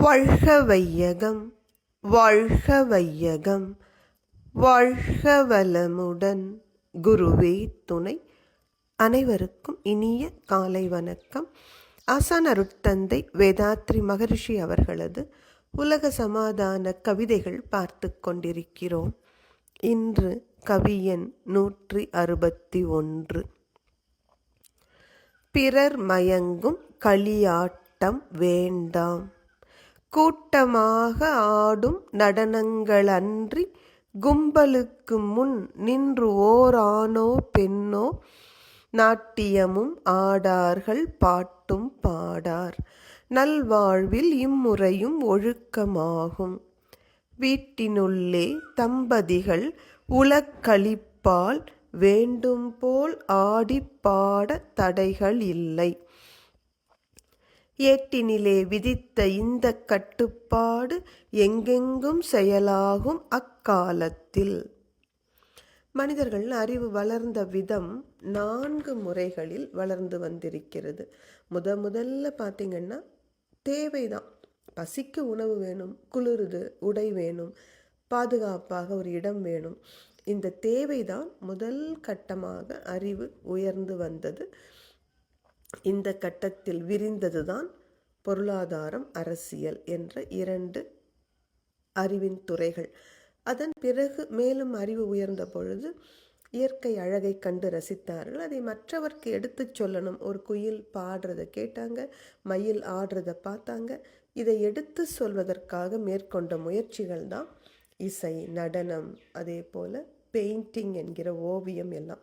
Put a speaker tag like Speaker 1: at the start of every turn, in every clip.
Speaker 1: வாழ்க வையகம் வாழ்க வையகம் வாழ்க வளமுடன் குருவே துணை. அனைவருக்கும் இனிய காலை வணக்கம். ஆசான் அருட்தந்தை வேதாத்ரி மகரிஷி அவர்களது உலக சமாதான கவிதைகள் பார்த்து கொண்டிருக்கிறோம். இன்று கவியன் நூற்றி அறுபத்தி ஒன்று. பிறர் மயங்கும் களியாட்டம் வேண்டாம். கூட்டமாக ஆடும் நடனங்களன்றி கும்பலுக்கு முன் நின்று ஓரானோ பெண்ணோ நாட்டியமும் ஆடார்கள் பாட்டும் பாடார். நல்வாழ்வில் இம்முறையும் ஒழுக்கமாகும். வீட்டினுள்ளே தம்பதிகள் உலக்களிப்பால் வேண்டும் போல் ஆடிப்பாட தடைகள் இல்லை. ஏட்டினிலே விதித்த இந்த கட்டுப்பாடு எங்கெங்கும் செயலாகும் அக்காலத்தில். மனிதர்கள் அறிவு வளர்ந்த விதம் நான்கு முறைகளில் வளர்ந்து வந்திருக்கிறது. முத முதல்ல பார்த்திங்கன்னா தேவைதான். பசிக்கு உணவு வேணும் குளிருது உடை வேணும் பாதுகாப்பாக ஒரு இடம் வேணும். இந்த தேவைதான் முதல் கட்டமாக அறிவு உயர்ந்து வந்தது. இந்த கட்டத்தில் விரிந்ததுதான் பொருளாதாரம் அரசியல் என்ற இரண்டு அறிவின் துறைகள். அதன் பிறகு மேலும் அறிவு உயர்ந்த பொழுது இயற்கை அழகை கண்டு ரசித்தார்கள். அதை மற்றவர்க்கு எடுத்து சொல்லணும். ஒரு குயில் பாடுறதை கேட்டாங்க மயில் ஆடுறதை பார்த்தாங்க. இதை எடுத்து சொல்வதற்காக மேற்கொண்ட முயற்சிகள் தான் இசை நடனம் அதே போல் பெயிண்டிங் என்கிற ஓவியம் எல்லாம்.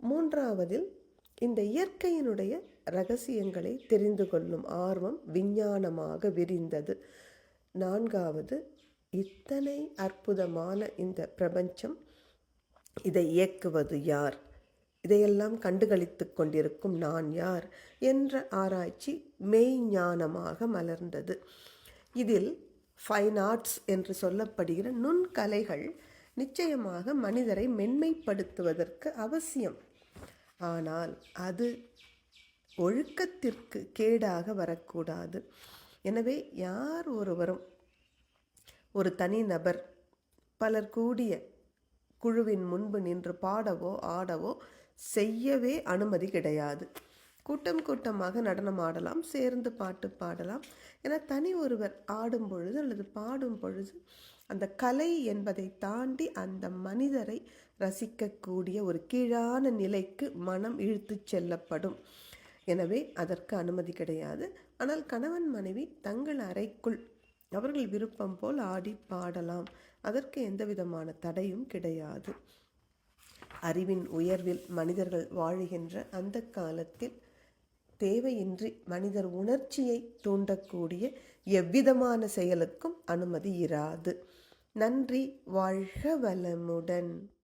Speaker 1: மூன்றாவதில் இந்த இயற்கையினுடைய ரகசியங்களை தெரிந்து கொள்ளும் ஆர்வம் விஞ்ஞானமாக விரிந்தது. நான்காவது இத்தனை அற்புதமான இந்த பிரபஞ்சம் இதை இயக்குவது யார்? இதையெல்லாம் கண்டுகளித்து கொண்டிருக்கும் நான் யார்? என்ற ஆராய்ச்சி மெய்ஞானமாக மலர்ந்தது. இதில் ஃபைன் ஆர்ட்ஸ் என்று சொல்லப்படுகிற நுண்கலைகள் நிச்சயமாக மனிதரை மென்மைப்படுத்துவதற்கு அவசியம். ஆனால் அது ஒழுக்கத்திற்கு கேடாக வரக்கூடாது. எனவே யார் ஒருவரும் ஒரு தனி நபர் பலர் கூடிய குழுவின் முன்பு நின்று பாடவோ ஆடவோ செய்யவே அனுமதி கிடையாது. கூட்டம் கூட்டமாக நடனம் ஆடலாம் சேர்ந்து பாட்டு பாடலாம். என தனி ஒருவர் ஆடும் பொழுது அல்லது பாடும் பொழுது அந்த கலை என்பதை தாண்டி அந்த மனிதரை ரசிக்கக்கூடிய ஒரு கீழான நிலைக்கு மனம் இழுத்து செல்லப்படும். எனவே அதற்கு அனுமதி கிடையாது. ஆனால் கணவன் மனைவி தங்கள் அறைக்குள் அவர்கள் விருப்பம் போல் ஆடி பாடலாம். அதற்கு எந்த விதமான தடையும் கிடையாது. அறிவின் உயர்வில் மனிதர்கள் வாழுகின்ற அந்த காலத்தில் தேவையின்றி மனிதர் உணர்ச்சியை தூண்டக்கூடிய எவ்விதமான செயலுக்கும் அனுமதி இராது. நன்றி வாழ்க வளமுடன்.